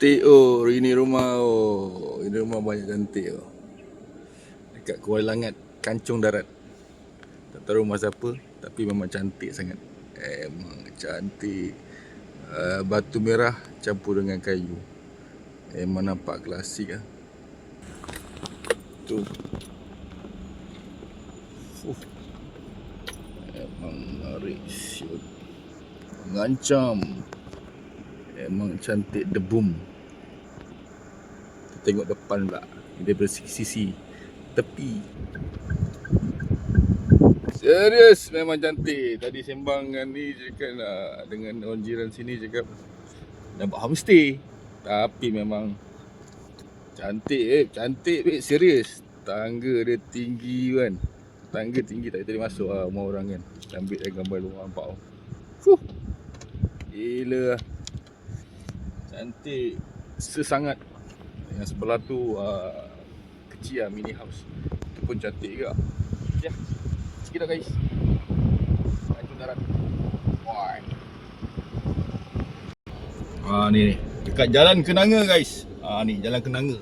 Cantik oh, ini rumah oh. Ini rumah banyak cantik oh. Dekat Kuala Langat, Kancung Darat. Tak tahu rumah siapa, tapi memang cantik sangat. Emang cantik. Uh, batu merah campur dengan kayu. Emang nampak klasik ah. Tu. Fuh. Emang menarik. Mengancam. Emang cantik debum. Kita tengok depan pula. Dia bersisi tepi. Serius memang cantik. Tadi sembang dengan ni cakap dengan orang jiran sini cakap nak buat homestay. Tapi memang cantik eh, cantik eh, serius. Tangga dia tinggi kan. Tangga tinggi tak boleh masuk lah rumah orang kan. Ambil gambar luar nampak. Fuh. Gila lah. Cantik sesangat. Yang sebelah tu uh, kecil lah mini house. Itu pun cantik juga. Ya. Dah guys. Tanjung Darat. Wah. Ah ni dekat jalan Kenanga guys. Ah ni jalan Kenanga.